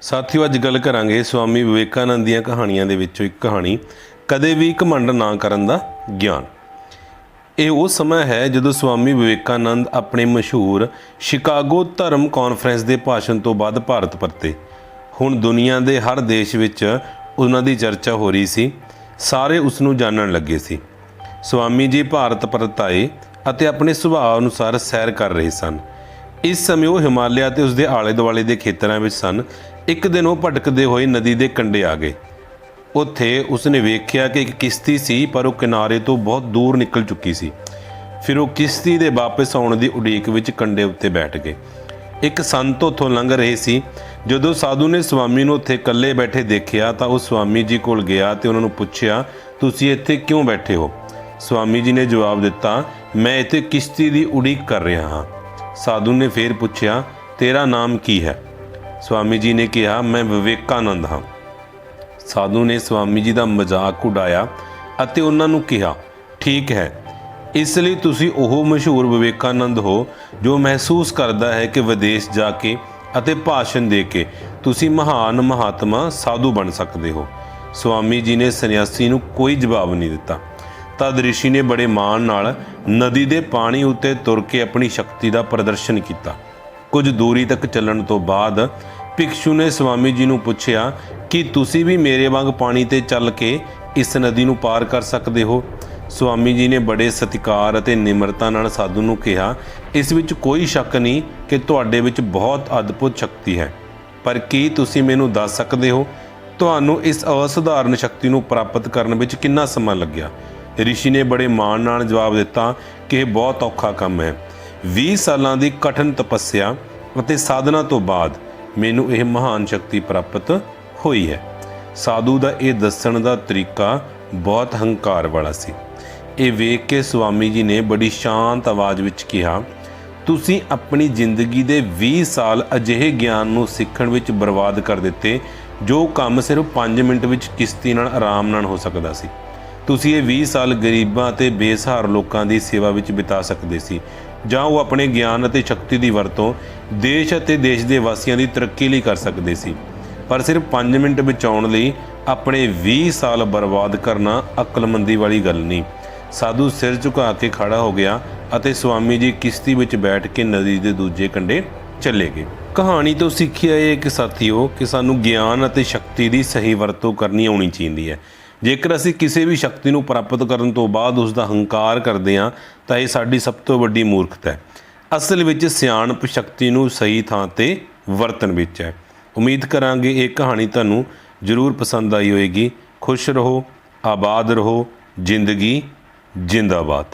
ਸਾਥੀਓ, ਅੱਜ ਗੱਲ ਕਰਾਂਗੇ ਸਵਾਮੀ ਵਿਵੇਕਾਨੰਦ ਦੀਆਂ ਕਹਾਣੀਆਂ ਦੇ ਵਿੱਚੋਂ ਇੱਕ ਕਹਾਣੀ, ਕਦੇ ਵੀ ਘਮੰਡ ਨਾ ਕਰਨ ਦਾ ਗਿਆਨ। ਇਹ ਉਹ ਸਮਾਂ ਹੈ ਜਦੋਂ ਸਵਾਮੀ ਵਿਵੇਕਾਨੰਦ ਆਪਣੇ ਮਸ਼ਹੂਰ ਸ਼ਿਕਾਗੋ ਧਰਮ ਕਾਨਫਰੰਸ ਦੇ ਭਾਸ਼ਣ ਤੋਂ ਬਾਅਦ ਭਾਰਤ ਪਰਤੇ। ਹੁਣ ਦੁਨੀਆ ਦੇ ਹਰ ਦੇਸ਼ ਵਿੱਚ ਉਹਨਾਂ ਦੀ ਚਰਚਾ ਹੋ ਰਹੀ ਸੀ, ਸਾਰੇ ਉਸ ਨੂੰ ਜਾਣਨ ਲੱਗੇ ਸੀ। ਸਵਾਮੀ ਜੀ ਭਾਰਤ ਪਰਤ ਆਏ ਅਤੇ ਆਪਣੇ ਸੁਭਾਅ ਅਨੁਸਾਰ ਸੈਰ ਕਰ ਰਹੇ ਸਨ। ਇਸ ਸਮੇਂ ਉਹ ਹਿਮਾਲਿਆ ਤੇ ਉਸਦੇ ਆਲੇ-ਦੁਆਲੇ ਦੇ ਖੇਤਰਾਂ ਵਿੱਚ ਸਨ। ਇੱਕ ਦਿਨ ਉਹ ਭਟਕਦੇ ਹੋਏ ਨਦੀ ਦੇ ਕੰਢੇ ਆ ਗਏ। ਉੱਥੇ ਉਸਨੇ ਵੇਖਿਆ ਕਿ ਇੱਕ ਕਿਸ਼ਤੀ ਸੀ, ਪਰ ਉਹ ਕਿਨਾਰੇ ਤੋਂ ਬਹੁਤ ਦੂਰ ਨਿਕਲ ਚੁੱਕੀ ਸੀ। ਫਿਰ ਉਹ ਕਿਸ਼ਤੀ ਦੇ ਵਾਪਸ ਆਉਣ ਦੀ ਉਡੀਕ ਵਿੱਚ ਕੰਢੇ ਉੱਤੇ ਬੈਠ ਗਏ। ਇੱਕ ਸੰਤ ਉੱਥੋਂ ਲੰਘ ਰਹੇ ਸੀ। ਜਦੋਂ ਸਾਧੂ ਨੇ ਸਵਾਮੀ ਨੂੰ ਉੱਥੇ ਇਕੱਲੇ ਬੈਠੇ ਦੇਖਿਆ, ਤਾਂ ਉਹ ਸੁਆਮੀ ਜੀ ਕੋਲ ਗਿਆ ਤੇ ਉਹਨਾਂ ਨੂੰ ਪੁੱਛਿਆ, ਤੁਸੀਂ ਇੱਥੇ ਕਿਉਂ ਬੈਠੇ ਹੋ? ਸਵਾਮੀ ਜੀ ਨੇ ਜਵਾਬ ਦਿੱਤਾ, ਮੈਂ ਇੱਥੇ ਕਿਸ਼ਤੀ ਦੀ ਉਡੀਕ ਕਰ ਰਿਹਾ ਹਾਂ। ਸਾਧੂ ਨੇ ਫੇਰ ਪੁੱਛਿਆ, ਤੇਰਾ ਨਾਮ ਕੀ ਹੈ? ਸਵਾਮੀ ਜੀ ਨੇ ਕਿਹਾ, ਮੈਂ ਵਿਵੇਕਾਨੰਦ ਹਾਂ। ਸਾਧੂ ਨੇ ਸਵਾਮੀ ਜੀ ਦਾ ਮਜ਼ਾਕ ਉਡਾਇਆ ਅਤੇ ਉਹਨਾਂ ਨੂੰ ਕਿਹਾ, ਠੀਕ ਹੈ, ਇਸ ਲਈ ਤੁਸੀਂ ਉਹ ਮਸ਼ਹੂਰ ਵਿਵੇਕਾਨੰਦ ਹੋ ਜੋ ਮਹਿਸੂਸ ਕਰਦਾ ਹੈ ਕਿ ਵਿਦੇਸ਼ ਜਾ ਕੇ ਅਤੇ ਭਾਸ਼ਣ ਦੇ ਕੇ ਤੁਸੀਂ ਮਹਾਨ ਮਹਾਤਮਾ ਸਾਧੂ ਬਣ ਸਕਦੇ ਹੋ। ਸਵਾਮੀ ਜੀ ਨੇ ਸੰਨਿਆਸੀ ਨੂੰ ਕੋਈ ਜਵਾਬ ਨਹੀਂ ਦਿੱਤਾ। ਤਦ ਰਿਸ਼ੀ ਨੇ ਬੜੇ ਮਾਣ ਨਾਲ ਨਦੀ ਦੇ ਪਾਣੀ ਉੱਤੇ ਤੁਰ ਕੇ ਆਪਣੀ ਸ਼ਕਤੀ ਦਾ ਪ੍ਰਦਰਸ਼ਨ ਕੀਤਾ। ਕੁਝ ਦੂਰੀ ਤੱਕ ਚੱਲਣ ਤੋਂ ਬਾਅਦ ਭਿਕਸ਼ੂ ਨੇ ਸਵਾਮੀ ਜੀ ਨੂੰ ਪੁੱਛਿਆ ਕਿ ਤੁਸੀਂ ਵੀ ਮੇਰੇ ਵਾਂਗ ਪਾਣੀ ਤੇ ਚੱਲ ਕੇ ਇਸ ਨਦੀ ਨੂੰ ਪਾਰ ਕਰ ਸਕਦੇ ਹੋ? ਸਵਾਮੀ ਜੀ ਨੇ ਬੜੇ ਸਤਿਕਾਰ ਅਤੇ ਨਿਮਰਤਾ ਨਾਲ ਸਾਧੂ ਨੂੰ ਕਿਹਾ, ਇਸ ਵਿੱਚ ਕੋਈ ਸ਼ੱਕ ਨਹੀਂ ਕਿ ਤੁਹਾਡੇ ਵਿੱਚ ਬਹੁਤ ਅਦਭੁਤ ਸ਼ਕਤੀ ਹੈ। ਪਰ ਕੀ ਤੁਸੀਂ ਮੈਨੂੰ ਦੱਸ ਸਕਦੇ ਹੋ? ਤੁਹਾਨੂੰ ਇਸ ਅਸਧਾਰਨ ਸ਼ਕਤੀ ਨੂੰ ਪ੍ਰਾਪਤ ਕਰਨ ਵਿੱਚ ਕਿੰਨਾ ਸਮਾਂ ਲੱਗਿਆ? ਰਿਸ਼ੀ ਨੇ ਬੜੇ ਮਾਣ ਨਾਲ ਜਵਾਬ ਦਿੱਤਾ ਕਿ ਇਹ ਬਹੁਤ ਔਖਾ ਕੰਮ ਹੈ। 20 ਸਾਲਾਂ ਦੀ ਕਠਿਨ ਤਪੱਸਿਆ ਅਤੇ ਸਾਧਨਾ ਤੋਂ ਬਾਅਦ ਮੈਨੂੰ ਇਹ ਮਹਾਨ ਸ਼ਕਤੀ ਪ੍ਰਾਪਤ ਹੋਈ ਹੈ। ਸਾਧੂ ਦਾ ਇਹ ਦੱਸਣ ਦਾ ਤਰੀਕਾ ਬਹੁਤ ਹੰਕਾਰ ਵਾਲਾ ਸੀ। ਇਹ ਵੇਖ ਕੇ ਸਵਾਮੀ ਜੀ ਨੇ ਬੜੀ ਸ਼ਾਂਤ ਆਵਾਜ਼ ਵਿੱਚ ਕਿਹਾ, ਤੁਸੀਂ ਆਪਣੀ ਜ਼ਿੰਦਗੀ ਦੇ 20 ਸਾਲ ਅਜਿਹੇ ਗਿਆਨ ਨੂੰ ਸਿੱਖਣ ਵਿੱਚ ਬਰਬਾਦ ਕਰ ਦਿੱਤੇ, ਜੋ ਕੰਮ ਸਿਰਫ 5 ਮਿੰਟ ਵਿੱਚ ਕਿਸ਼ਤੀ ਨਾਲ ਆਰਾਮ ਨਾਲ ਹੋ ਸਕਦਾ ਸੀ। ਤੁਸੀਂ ਇਹ 20 ਸਾਲ ਗਰੀਬਾਂ ਅਤੇ ਬੇਸਹਾਰ ਲੋਕਾਂ ਦੀ ਸੇਵਾ ਵਿੱਚ ਬਿਤਾ ਸਕਦੇ ਸੀ। ਜਾਂ ਉਹ ਆਪਣੇ ਗਿਆਨ ਅਤੇ ਸ਼ਕਤੀ ਦੀ ਵਰਤੋਂ ਦੇਸ਼ ਅਤੇ ਦੇਸ਼ ਦੇ ਵਾਸੀਆਂ ਦੀ ਤਰੱਕੀ ਲਈ ਕਰ ਸਕਦੇ ਸੀ। ਪਰ ਸਿਰਫ 5 ਮਿੰਟ ਬਚਾਉਣ ਲਈ ਆਪਣੇ 20 ਸਾਲ ਬਰਬਾਦ ਕਰਨਾ ਅਕਲਮੰਦੀ ਵਾਲੀ ਗੱਲ ਨਹੀਂ। ਸਾਧੂ ਸਿਰ ਝੁਕਾ ਕੇ ਖੜਾ ਹੋ ਗਿਆ ਅਤੇ ਸਵਾਮੀ ਜੀ ਕਿਸ਼ਤੀ ਵਿੱਚ ਬੈਠ ਕੇ ਨਦੀ ਦੇ ਦੂਜੇ ਕੰਢੇ ਚੱਲੇ ਗਏ। ਕਹਾਣੀ ਤੋਂ ਸਿੱਖਿਆ ਇਹ ਕਿ ਸਾਥੀਓ, ਕਿ ਸਾਨੂੰ ਗਿਆਨ ਅਤੇ ਸ਼ਕਤੀ ਦੀ ਸਹੀ ਵਰਤੋਂ ਕਰਨੀ ਆਉਣੀ ਚਾਹੀਦੀ ਹੈ। ਜੇਕਰ ਅਸੀਂ ਕਿਸੇ ਵੀ ਸ਼ਕਤੀ ਨੂੰ ਪ੍ਰਾਪਤ ਕਰਨ ਤੋਂ ਬਾਅਦ ਉਸ ਦਾ ਹੰਕਾਰ ਕਰਦੇ ਹਾਂ, ਤਾਂ ਇਹ ਸਾਡੀ ਸਭ ਤੋਂ ਵੱਡੀ ਮੂਰਖਤਾ ਹੈ। ਅਸਲ ਵਿੱਚ ਸਿਆਣਪ ਸ਼ਕਤੀ ਨੂੰ ਸਹੀ ਥਾਂ ਤੇ ਵਰਤਣ ਵਿੱਚ ਹੈ। ਉਮੀਦ ਕਰਾਂਗੇ ਇਹ ਕਹਾਣੀ ਤੁਹਾਨੂੰ ਜ਼ਰੂਰ ਪਸੰਦ ਆਈ ਹੋਵੇਗੀ ਖੁਸ਼ ਰਹੋ, ਆਬਾਦ ਰਹੋ, ਜ਼ਿੰਦਗੀ ਜਿੰਦਾਬਾਦ।